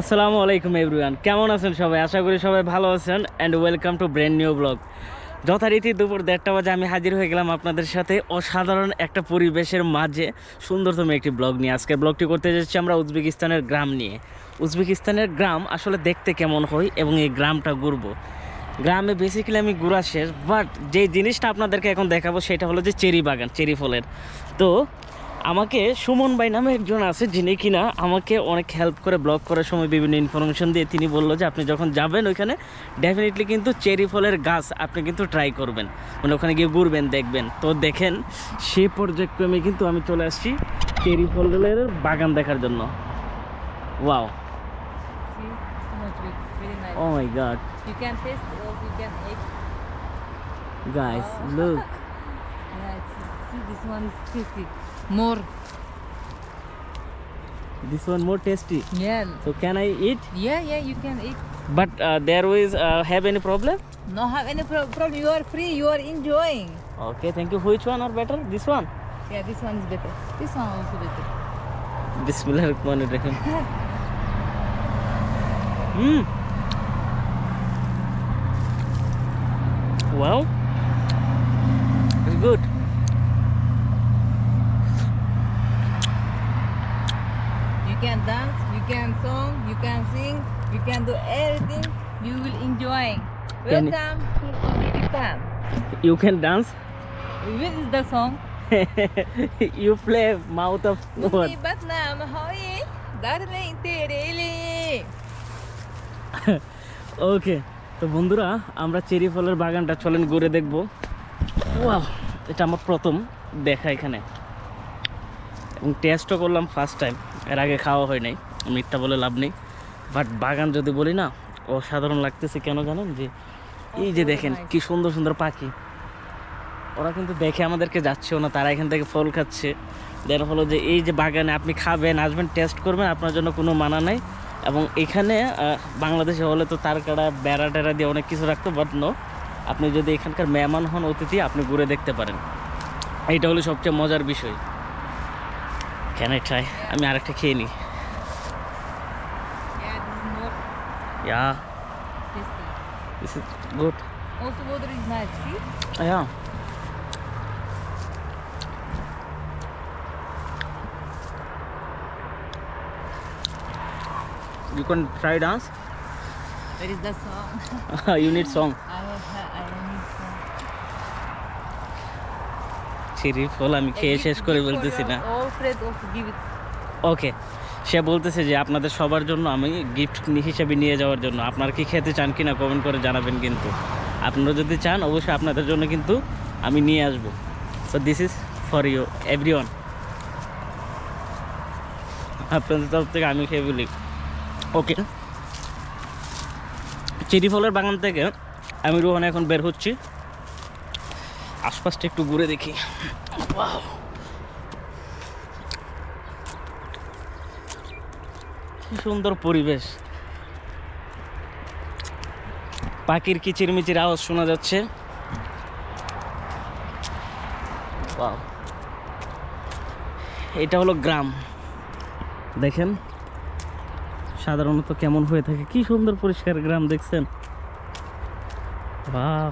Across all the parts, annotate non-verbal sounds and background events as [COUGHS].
আসসালামু আলাইকুম এভরিওয়ান। কেমন আছেন সবাই? আশা করি সবাই ভালো আছেন and welcome to brand new blog যথারীতি দুপুর দেড়টা বাজে আমি হাজির হয়ে গেলাম আপনাদের সাথে অসাধারণ একটা পরিবেশের মাঝে সুন্দরতম একটি ব্লগ নিয়ে। আজকের ব্লগটি করতে যাচ্ছি আমরা উজবেকিস্তানের গ্রাম নিয়ে। উজবেকিস্তানের গ্রাম আসলে দেখতে কেমন হয় এবং এই গ্রামটা ঘুরবো। গ্রামে বেসিক্যালি আমি ঘোরা শেষ বাট যে জিনিসটা আপনাদেরকে এখন দেখাবো সেটা হলো যে চেরি বাগান, চেরি ফলের। তো আমাকে সুমন ভাই নামে একজন আছে যিনি কিনা আমাকে অনেক হেল্প করে ব্লগ করার সময় বিভিন্ন ইনফরমেশন দিয়ে তিনি বলল যে আপনি যখন যাবেন ওইখানে ডেফিনেটলি কিন্তু চেরি ফলের গাছ আপনি কিন্তু ট্রাই করবেন। মানে ওখানে গিয়ে ঘুরবেন দেখবেন। তো দেখেন সেই পর্যায়ক্রমে কিন্তু আমি চলে আসছি চেরি ফলের বাগান দেখার জন্য। Wow You can taste or you can eat. Guys look [LAUGHS] Yeah, see, this one is tasty. More. This one more tasty. Yeah. So can I eat? Yeah, yeah, you can eat. But uh, there is uh, have any problem? No have any pro problem. You are free. You are enjoying. Okay, thank you. Which one are better? This one. Yeah, this one is better. This one also better. Bismillah Rahman Rahim. [LAUGHS] Hmm. Well, it's good. You can dance, you can song, you can sing, you can do everything. You will enjoy. Can- to You can dance. which is the song. you play mouth of what? Nuni Batnam Hoi okay তো বন্ধুরা আমরা cherry ফলের বাগানটা চলেন ঘুরে দেখব এটা আমার প্রথম দেখা এখানে এবং টেস্টও করলাম ফার্স্ট টাইম এর আগে খাওয়া হয় নাই মিথ্যা বলে লাভ নেই। বাট বাগান যদি বলি না অসাধারণ লাগতেছে কেন জানেন? যে এই যে দেখেন কি সুন্দর সুন্দর পাখি। ওরা কিন্তু দেখে আমাদেরকে যাচ্ছেও না তারা এখান থেকে ফল খাচ্ছে। দেন হলো যে এই যে বাগানে আপনি খাবেন আসবেন টেস্ট করবেন আপনার জন্য কোনো মানা নাই। এবং এখানে বাংলাদেশে হলে তো তার কাটা বেড়া টেড়া দিয়ে অনেক কিছু রাখতো বাট নো আপনি যদি এখানকার মেহমান হন অতিথি আপনি ঘুরে দেখতে পারেন। এইটা হলো সবচেয়ে মজার বিষয়। কেন ট্রাই আমি আরেকটা খেয়ে নিই yeah this is more yeah tasty this is good also water is nice see yeah You can try dance. that is the song [LAUGHS] you need song. [LAUGHS] cherry ফল আমি খেয়ে শেষ করে বলতেছি না। ওকে সে বলতেছে যে আপনাদের সবার জন্য আমি গিফট হিসেবে নিয়ে যাওয়ার জন্য। আপনারা কি খেতে চান কিনা কমেন্ট করে জানাবেন কিন্তু। আপনারা যদি চান অবশ্যই আপনাদের জন্য কিন্তু আমি নিয়ে আসব। So this is for you everyone আপনাদের তরফ থেকে আমি খেয়ে বলি ওকে চেরি ফলের বাগান থেকে আমি রোহন এখন বের হচ্ছি। আশপাশটা একটু ঘুরে দেখি. কি সুন্দর পরিবেশ। পাখির কিচিরমিচির আওয়াজ শোনা যাচ্ছে. এটা হলো গ্রাম। দেখেন সাধারণত কেমন হয়ে থাকে। কি সুন্দর পরিষ্কার গ্রাম দেখছেন। বাহ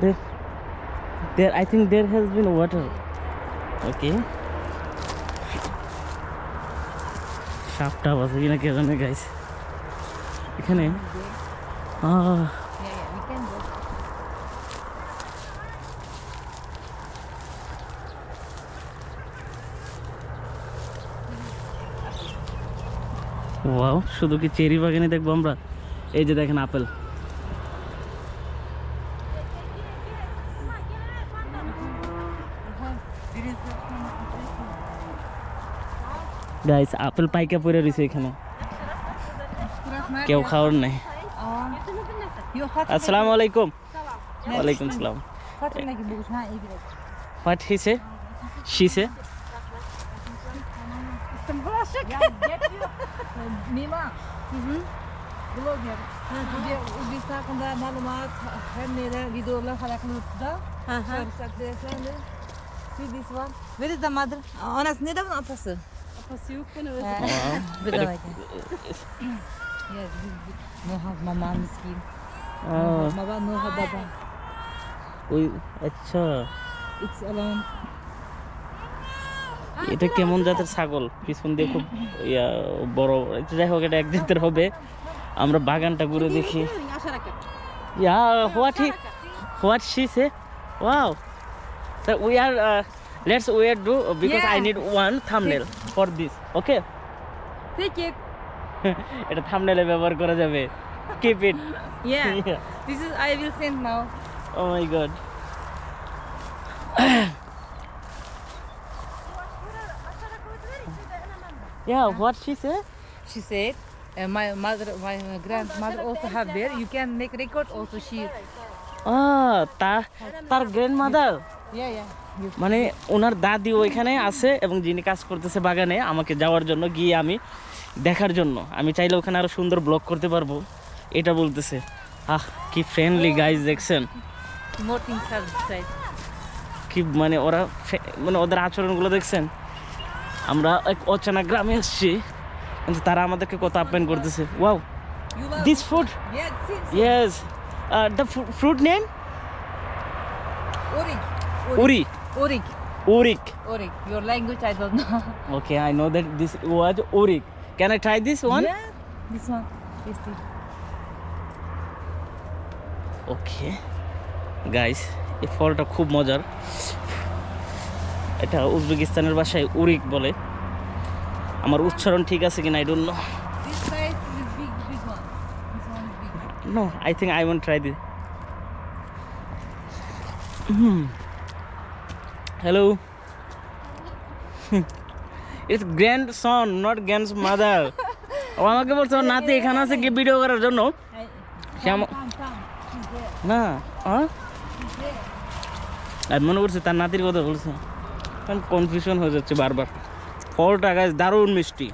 there, there I think there has been water okay সাপটা আছে কিনা কে জানে গাইস এখানে ওয়াও শুধু কি চেরি বাগানে দেখব আমরা এই যে দেখেন আপেল গাইস আপেল পাইকা পড়ে রয়েছে এখানে কেউ খাওয়ার নাই Yok hatun আসসালামু আলাইকুম ওয়ালাইকুম সালাম hatun lagi bagus ha iyi biraz. What হিসে শিসে Ya geçiyor. Mima. Hı hı. Blogger. Dia Uzbekistan hakkında malumat hem neler videolar falan da. Sarımsak desene. See this one? Where is the mother? Anas недавно apası. এটা কেমন জাতের ছাগল পিছন দিয়ে খুব ইয়া বড় যাই হোক এটা একদিন হবে। আমরা বাগানটা ঘুরে দেখি। Yeah হোয়াটি what she's wow. We are let's we are do because I Yeah. need one thumbnail for this okay Take it. [LAUGHS] এটা থাম্বনেলে ব্যবহার করা যাবে keep it [LAUGHS] [LAUGHS] Yeah. This is I will send now. Oh my god [COUGHS] Yeah, what she say? She said, uh, my mother, my uh, grandmother also have bear. You can make record also. She. আহ, তার তার grandmother Yeah, yeah. You. মানে ওনার দাদি ওইখানে আছে এবং যিনি কাজ করতেছে বাগানে আমাকে যাওয়ার জন্য গিয়ে আমি দেখার জন্য। আমি চাইলে ওখানে আরও সুন্দর ব্লগ করতে পারব। এটা বলতেছে আহ কি ফ্রেন্ডলি গাইজ দেখছেন. কি মানে ওরা মানে ওদের আচরণগুলো দেখছেন? আমরা এক অচেনা গ্রামে আসছি কিন্তু তারা আমাদেরকে কত আপ্যায়ন করতেছে। Wow this food yes the fruit name Uri Orik. উরিক Orik. Your language I don't know. Okay I know that this was উরিক can I try this one Yeah. This one. Tasty. Okay guys এই ফলটা খুব মজার এটা উজবেকিস্তানের ভাষায় উরিক বলে আমার উচ্চারণ ঠিক আছে কিনা I don't know This one. This one. No I think I want try this Hmm. Hello it's grandson not grandmother ও আমাকে বলছে ওর নাতি এখানে আছে কি ভিডিও করার জন্য Hey, সে আমা- come, come. She's there. না হ্যাঁ She's there. আমি মনে করছি তার নাতির কথা বলছে কারণ কনফিউশন হয়ে যাচ্ছে বারবার ফলটা গাছ দারুণ মিষ্টি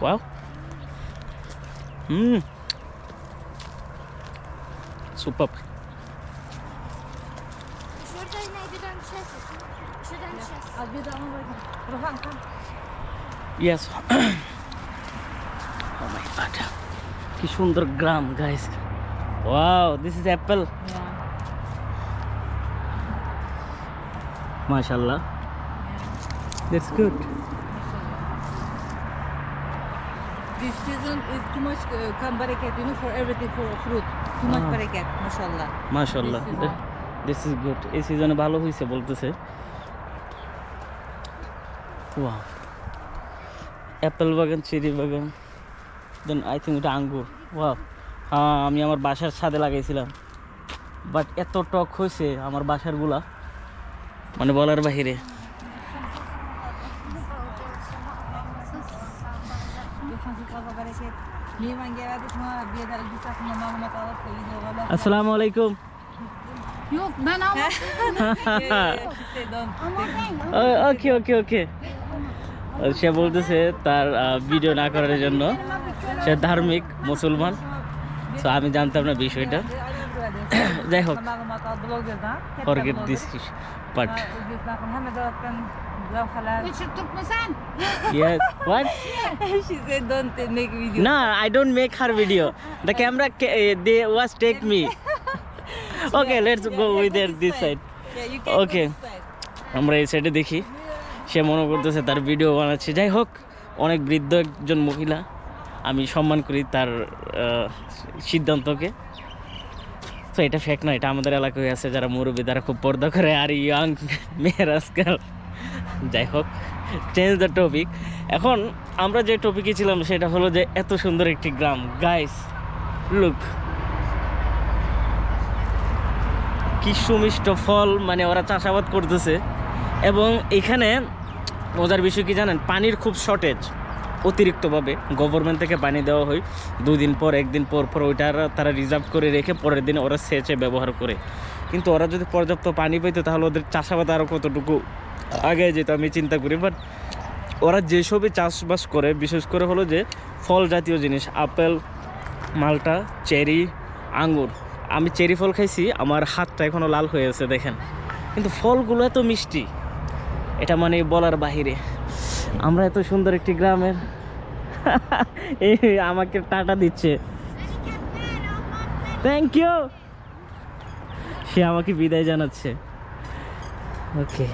wow hmm super Şurada neydi ben ses. Şuradan ses. Al bir de onu ver. Burhan, come. Yes oh my god কি সুন্দর গ্রাম guys wow this is apple Yeah. মাশাআল্লাহ that's good This season is too much uh, come barakat, you know, for everything for fruit. Too much Ah. barakat, mashallah. মাশাআল্লাহ This is- this is good এই সিজনে ভালো হয়েছে বলতেছে। Wow Apple বাগান cherry বাগান then I think এটা আঙ্গুর। ওয়াও হ্যাঁ আমি আমার বাসার ছাদে লাগাইছিলাম। বাট এত টক হয়েছে আমার বাসারগুলা। মানে বলার বাহিরে. আসসালামু আলাইকুম। Yok ben. ওকে ওকে ওকে সে বলতেছে তার ভিডিও না করার জন্য সে ধার্মিক মুসলমান তো আমি জানতাম না বিষয়টা যাই হোক forget this but She said don't make video. না I don't make her video the camera they was take me okay let's go with this side side. আমরা এই সাইডে দেখি। সে মনে করতেছে তার ভিডিও বানাচ্ছে। যাই হোক অনেক বৃদ্ধ একজন মহিলা। আমি সম্মান করি তার সিদ্ধান্তকে। তো এটা ফেক না এটা আমাদের এলাকায় আছে। যারা মুরব্বী তারা খুব পর্দা করে। আর ইয়াং মেয়ের আজকাল। যাই হোক চেঞ্জ দ্য টপিক এখন আমরা যে টপিকে ছিলাম সেটা হলো যে এত সুন্দর একটি গ্রাম। গাইস লুক কি সুমিষ্ট ফল মানে ওরা চাষাবাদ করতেছে। এবং এখানে মজার বিষয় কি জানেন? পানির খুব শর্টেজ অতিরিক্তভাবে। গভর্নমেন্ট থেকে পানি দেওয়া হয়। দুই দিন পর, একদিন পর পর ওইটার তারা রিজার্ভ করে রেখে পরের দিন ওরা সেচে ব্যবহার করে। কিন্তু ওরা যদি পর্যাপ্ত পানি পেতো তাহলে ওদের চাষাবাদ আরও কতটুকু আগে যেত আমি চিন্তা করি। বাট ওরা যেসবই চাষবাস করে, বিশেষ করে হলো যে ফল জাতীয় জিনিস, আপেল, মালটা, চেরি, আঙ্গুর আমি চেরি ফল খাইছি, আমার হাতটা এখনও লাল হয়ে আছে, দেখেন। কিন্তু ফলগুলো এত মিষ্টি, এটা মানে বলার বাহিরে। আমরা এত সুন্দর একটি গ্রামের [LAUGHS] এই আমাকে টাটা দিচ্ছে। থ্যাংক ইউ সে আমাকে বিদায় জানাচ্ছে। ওকে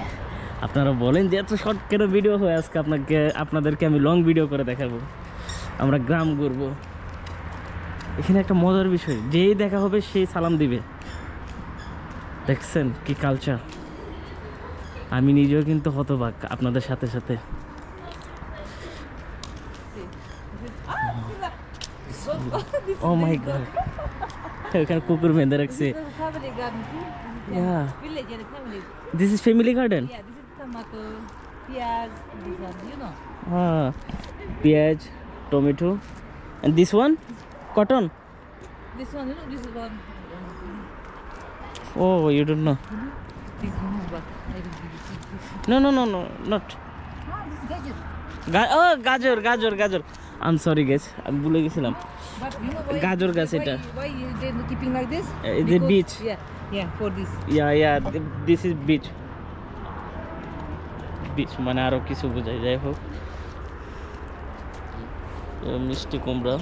আপনারা বলেন যে এত শর্ট কেন ভিডিও হয়? আজকে আপনাকে আপনাদেরকে আমি লং ভিডিও করে দেখাবো। আমরা গ্রাম ঘুরবো। এখানে একটা মজার বিষয়। যেই দেখা হবে সেই সালাম দিবে। দেখছেন কি কালচার আমি নিজেও কিন্তু হতবাক আপনাদের সাথে সাথে। ও মাই গড এখানে কুকুর বেঁধে রাখছে. This is family garden. হ্যাঁ পেঁয়াজ tomato and this one cotton This one, you know, this is one. Oh you don't know This one. No no no no not Ah, this is gadget. Oh গাজর গাজর গাজর আম sorry গেছ আমি ভুলে গেছিলাম? গাজর গাছ এটা। Why you they not keeping like this? Uh, the Because- beach. Yeah, yeah, for this. Yeah yeah this is beach বিচ মানে আরও কিছু বোঝায় যাই হোক মিষ্টি কুমড়া।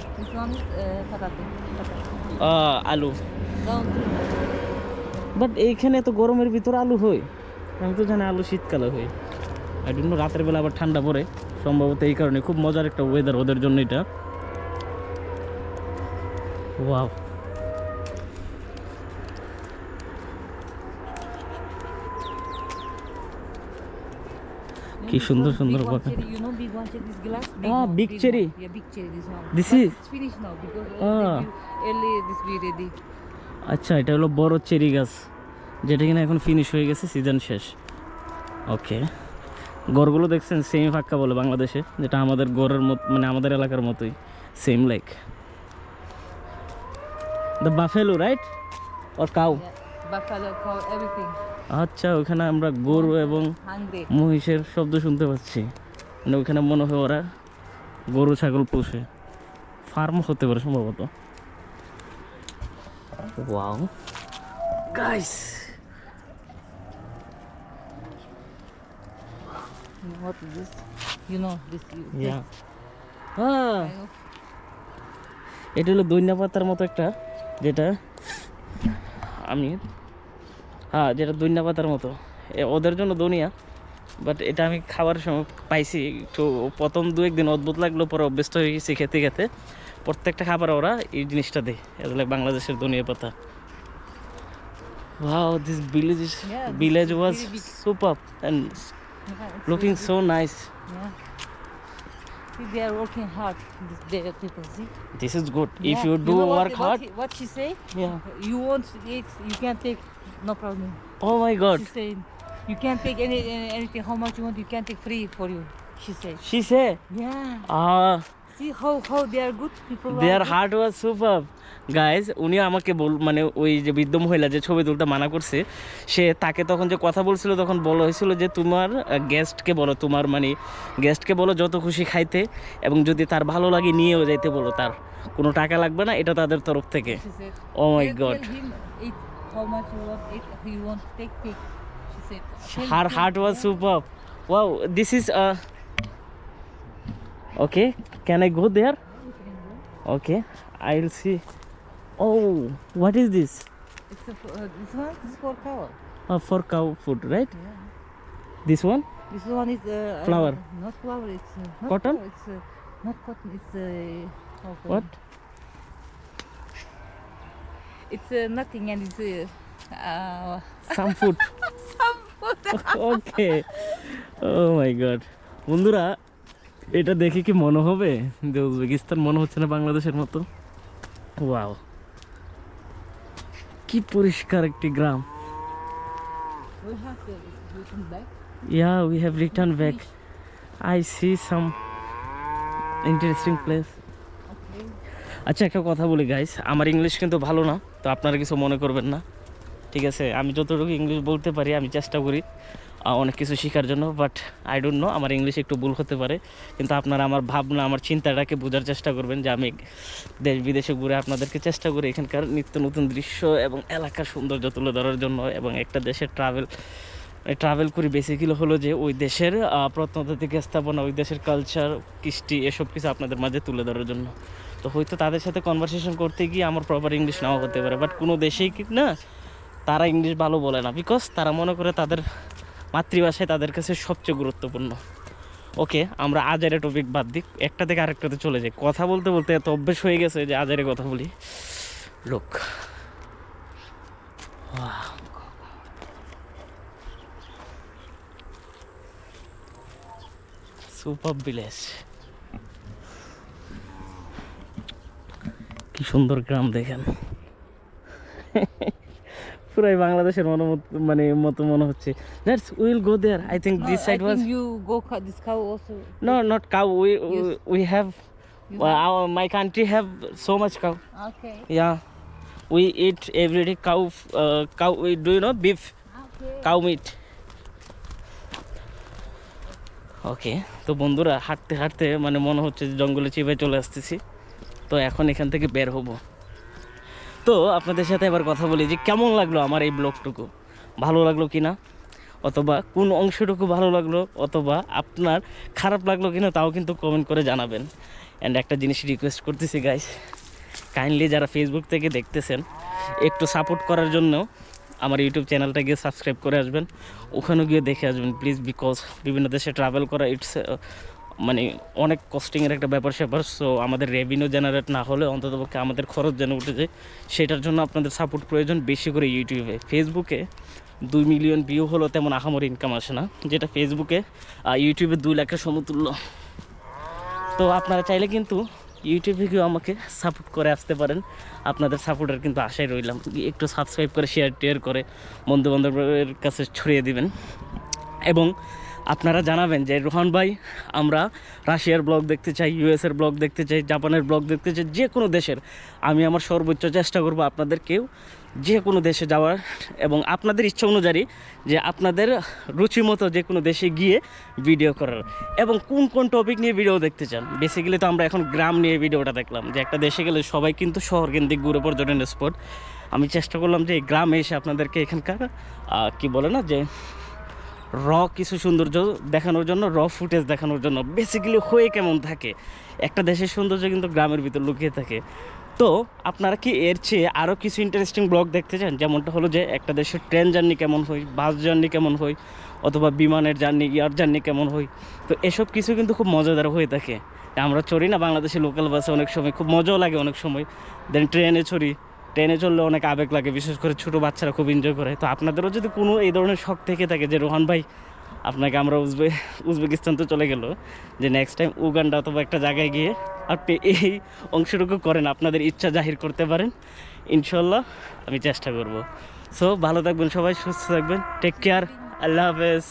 আলু। বাট এইখানে তো গরমের ভিতরে আলু হয়। আমি তো জানি আলু শীতকালে হয়। ডোন্ট নো রাতের বেলা আবার ঠান্ডা পড়ে। সম্ভবত এই কারণে খুব মজার একটা ওয়েদার ওদের জন্য এটা। ওয়াও কি সুন্দর সুন্দর দিস ইজ আচ্ছা এটা হলো বড় চেরি গাছ যেটা কিনা এখন ফিনিশ হয়ে গেছে সিজন শেষ। ওকে গড়গুলো দেখছেন সেম ফাক্কা বলে বাংলাদেশে যেটা আমাদের গড়ের মতো মানে আমাদের এলাকার মতোই same like the buffalo right or cow আচ্ছা ওখানে আমরা গরু এবং মহিষের শব্দ শুনতে পাচ্ছি। মানে ওখানে মনে হয় ওরা গরু ছাগল পোষে ফার্ম হতে পারে সম্ভবত। Wow guys What is this? You know this. You. হ্যাঁ এটা হলো দৈন্যা পাতার মতো একটা যেটা আমি হ্যাঁ যেটা দৈন্যা পাতার মতো ওদের জন্য দুনিয়া বাট এটা আমি খাবার সময় পাইছি একটু প্রথম দু একদিন অদ্ভুত লাগল পরে অভ্যস্ত হয়ে গেছি খেতে খেতে প্রত্যেকটা খাবার ওরা এই জিনিসটা দেয় এটা লাগে বাংলাদেশের ধনিয়া পাতা Wow, this village is Yeah, village is was superb and Yeah, looking very so nice. Yeah. See, they are working hard. This day people see. This is good. Yeah. If you do you know what, work what, hard, he- What she say? yeah. You want it, you can take. No problem. Oh my God. She saying you can take any any- anything. How much you want, you can take free for you. She said. She say, Yeah. ah, See how how they are good people. There are good. Heart was super guys উনি আমাকে বল মানে ওই যে বৃদ্ধ মহিলা যে ছবি তুলতে মানা করছে সে তাকে তখন যে কথা বলছিল তখন বলা হয়েছিল যে তোমার গেস্টকে বলো তোমার মানে গেস্টকে বলো যত খুশি খাইতে এবং যদি তার ভালো লাগে নিয়েও যাইতে বলো তার কোনো টাকা লাগবে না এটা তাদের তরফ থেকে ও my god how much you want it. Take. She said. Her heart was superb. Wow, this is a. Okay, can I go there? Okay, I'll see. Oh, what is this? It's a, uh, this one is for cow. Uh, for cow food, right? Yeah. This one? This one is uh, flower. Not flower. It's uh, not cotton. Flour, it's uh, not cotton. It's uh, what? It's uh, nothing, and it's uh, uh, some food some food. Okay oh my god বন্ধুরা এটা দেখে কি মনে হবে? যে Uzbekistan মনে হচ্ছে না বাংলাদেশের মতো? ওয়াও কি পরিষ্কার একটি গ্রাম. Yeah we have return back I see some interesting place Okay. আচ্ছা একটা কথা বলি গাইস আমার ইংলিশ কিন্তু ভালো না। তো আপনারা কিছু মনে করবেন না। ঠিক আছে, আমি যতটুকু ইংলিশ বলতে পারি, আমি চেষ্টা করি অনেক কিছু শেখার জন্য বাট আই ডোন্ট নো আমার ইংলিশ একটু ভুল হতে পারে। কিন্তু আপনারা আমার ভাবনা, আমার চিন্তাটাকে বোঝার চেষ্টা করবেন যে আমি দেশ বিদেশে ঘুরে আপনাদেরকে চেষ্টা করি এখানকার নিত্য নতুন দৃশ্য এবং এলাকার সৌন্দর্য তুলে ধরার জন্য এবং একটা দেশের ট্রাভেল ট্রাভেল করি। বেসিক্যালি হলো যে ওই দেশের প্রত্নতাত্ত্বিক স্থাপনা, ওই দেশের কালচার কৃষ্টি, এসব কিছু আপনাদের মাঝে তুলে ধরার জন্য। তো হয়তো তাদের সাথে কনভারসেশন করতে গিয়ে আমার প্রপার ইংলিশ নাও হতে পারে বাট কোনো দেশেই কি না, তারা ইংলিশ ভালো বলে না বিকজ তারা মনে করে তাদের মাতৃভাষায় তাদের কাছে সবচেয়ে গুরুত্বপূর্ণ। ওকে আমরা আজারে টপিক বাদ দিক একটা থেকে আরেকটাতে চলে যাই। কথা বলতে বলতে এত অভ্যেস হয়ে গেছে যে আজারে কথা বলি। লোক সুপার ভিলেজ সুন্দর গ্রাম দেখেন পুরাই বাংলাদেশের মনে মানে মতো মনে হচ্ছে let's will go there I think this side was cut this cow also. No, not cow. We we, have. Well, our my country have so much cow. Okay. Yeah, we eat every day cow. Uh, cow. We, do you know beef? Okay. Cow meat. Okay তো বন্ধুরা হাঁটতে হাঁটতে মানে মনে হচ্ছে জঙ্গলে চিপে চলে আসতেছি তো এখন এখান থেকে বের হব। তো আপনাদের সাথে এবার কথা বলি যে কেমন লাগল আমার এই ব্লগটুকু? ভালো লাগল কি না অথবা কোন অংশটুকু ভালো লাগল? অথবা আপনার খারাপ লাগল কিনা তাও কিন্তু কমেন্ট করে জানাবেন। অ্যান্ড একটা জিনিস রিকোয়েস্ট করতেছি গাইস কাইন্ডলি যারা ফেসবুক থেকে দেখতেছেন, একটু সাপোর্ট করার জন্য আমার ইউটিউব চ্যানেলটা গিয়ে সাবস্ক্রাইব করে আসবেন। ওখানে গিয়ে দেখে আসবেন প্লিজ বিকজ বিভিন্ন দেশে ট্রাভেল করা ইটস মানে অনেক কস্টিংয়ের একটা ব্যাপার স্যাপার সো আমাদের রেভিনিউ জেনারেট না হলে অন্ততপক্ষে আমাদের খরচ যেন উঠে যায় সেটার জন্য আপনাদের সাপোর্ট প্রয়োজন বেশি করে ইউটিউবে ফেসবুকে দুই মিলিয়ন ভিউ হলো তেমন আহামর ইনকাম আসে না যেটা ফেসবুকে আহ, ইউটিউবে দুই লাখের সমতুল্য। তো আপনারা চাইলে কিন্তু ইউটিউবে গিয়েও আমাকে সাপোর্ট করে আসতে পারেন। আপনাদের সাপোর্টের কিন্তু আশায় রইলাম। একটু সাবস্ক্রাইব করে শেয়ার টেয়ার করে বন্ধু বান্ধবের কাছে ছড়িয়ে দিবেন। এবং আপনারা জানাবেন যে রোহান ভাই, আমরা রাশিয়ার ব্লগ দেখতে চাই, ইউএসের ব্লগ দেখতে চাই, জাপানের ব্লগ দেখতে চাই, যে কোনো দেশের। আমি আমার সর্বোচ্চ চেষ্টা করব আপনাদেরকেও যে কোনো দেশে যাওয়ার এবং আপনাদের ইচ্ছা অনুযায়ী যে আপনাদের রুচি মতো যে কোনো দেশে গিয়ে ভিডিও করার এবং কোন কোন টপিক নিয়ে ভিডিও দেখতে চান। বেসিক্যালি তো আমরা এখন গ্রাম নিয়ে ভিডিওটা দেখলাম যে একটা দেশে গেলে সবাই কিন্তু শহর কেন্দ্রিক ঘুরে পর্যটন স্পট আমি চেষ্টা করলাম যে গ্রামে এসে আপনাদেরকে এখানকার কি বলে না যে র কিছু সৌন্দর্য দেখানোর জন্য, র ফুটেজ দেখানোর জন্য বেসিক্যালি হয়ে কেমন থাকে? একটা দেশের সৌন্দর্য কিন্তু গ্রামের ভিতর লুকিয়ে থাকে। তো আপনারা কি এর চেয়ে আরও কিছু ইন্টারেস্টিং ব্লগ দেখতে চান? যেমনটা হলো যে একটা দেশের ট্রেন জার্নি কেমন হয় বাস জার্নি কেমন হয়, অথবা বিমানের জার্নি এয়ার জার্নি কেমন হয়? তো এসব কিছু কিন্তু খুব মজাদার হয়ে থাকে। আমরা চড়ি না বাংলাদেশে লোকাল বাসে অনেক সময়, খুব মজাও লাগে অনেক সময়। দেন ট্রেনে চড়ি। ট্রেনে চললে অনেক আবেগ লাগে, বিশেষ করে ছোটো বাচ্চারা খুব এনজয় করে। তো আপনাদেরও যদি কোনো এই ধরনের শখ থেকে থাকে যে, রোহান ভাই, আপনাকে আমরা উজবে, উজবেকিস্তান তো চলে গেল, যে নেক্সট টাইম উগান্ডা অথবা একটা জায়গায় গিয়ে আপনি এই অংশটুকু করেন, আপনাদের ইচ্ছা জাহির করতে পারেন ইনশাল্লাহ আমি চেষ্টা করব। সো ভালো থাকবেন সবাই, সুস্থ থাকবেন টেক কেয়ার আল্লাহ হাফেজ।